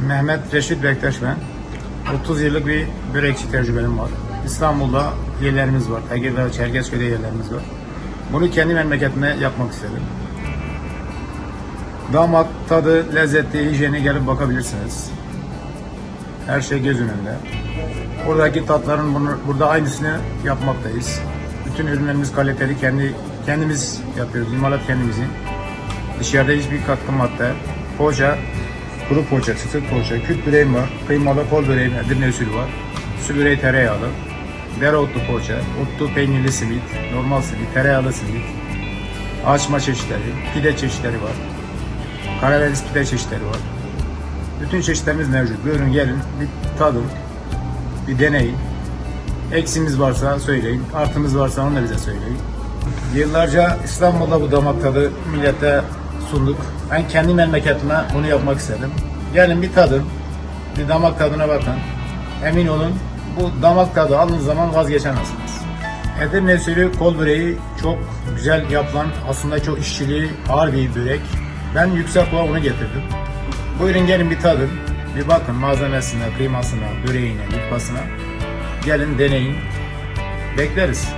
Mehmet Reşit Bektaş ben. 30 yıllık bir börekçi tecrübem var. İstanbul'da yerlerimiz var. Tekirdağ, Çerkezköy'de yerlerimiz var. Bunu kendi memleketime yapmak istedim. Damak, tadı, lezzeti, hijyeni gelip bakabilirsiniz. Her şey göz önünde. Buradaki tatların bunu, burada aynısını yapmaktayız. Bütün ürünlerimiz kaliteli, kendi kendimiz yapıyoruz. İmalat kendimizin. Dışarıda hiçbir katkı madde. Poğaça, kuru poğaça, çıtır poğaça, küt böreğim var. Kıymalı kol böreğim, Edirne usulü var. Su böreği tereyağlı. Dereotlu poğaça, otlu peynirli simit, normal simit, tereyağlı simit. Açma çeşitleri, pide çeşitleri var. Karadeniz pide çeşitleri var. Bütün çeşitlerimiz mevcut. Buyurun gelin, bir tadın, bir deneyin. Eksimiz varsa söyleyin, artımız varsa onu da bize söyleyin. Yıllarca İstanbul'da bu damak tadı millete sunduk. Ben kendi memleketime bunu yapmak istedim. Gelin bir tadın, bir damak tadına bakın. Emin olun bu damak tadı aldığınız zaman vazgeçemezsiniz. Edirne usulü kol böreği çok güzel yapılan, aslında çok işçiliği ağır bir börek. Ben yüksek puan onu getirdim. Buyurun gelin bir tadın, bir bakın malzemesine, kıymasına, böreğine, yufkasına. Gelin deneyin. Bekleriz.